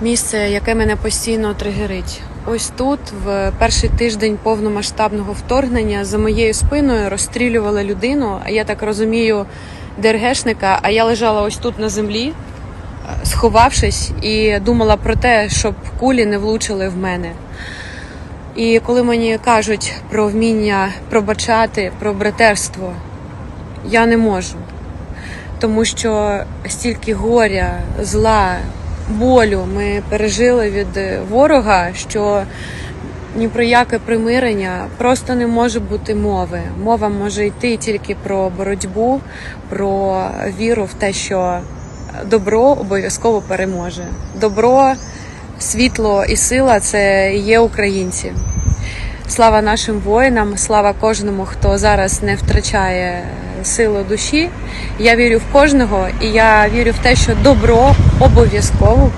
місце, яке мене постійно тригерить. Ось тут, в перший тиждень повномасштабного вторгнення, за моєю спиною розстрілювали людину. А я так розумію, ДРГшника. А я лежала ось тут на землі, е, сховавшись, і думала про те, щоб кулі не влучили в мене. І коли мені кажуть про вміння пробачати, про братерство, я не можу. Тому що стільки горя, зла, болю ми пережили від е, ворога, що ні про яке примирення просто не може бути мови. Мова може йти тільки про боротьбу, про віру в те, що добро обов'язково переможе. Добро, світло і сила це є українці. Слава нашим воїнам, слава кожному, хто зараз не втрачає силу душі. Я вірю в кожного, і я вірю в те, що добро обов'язково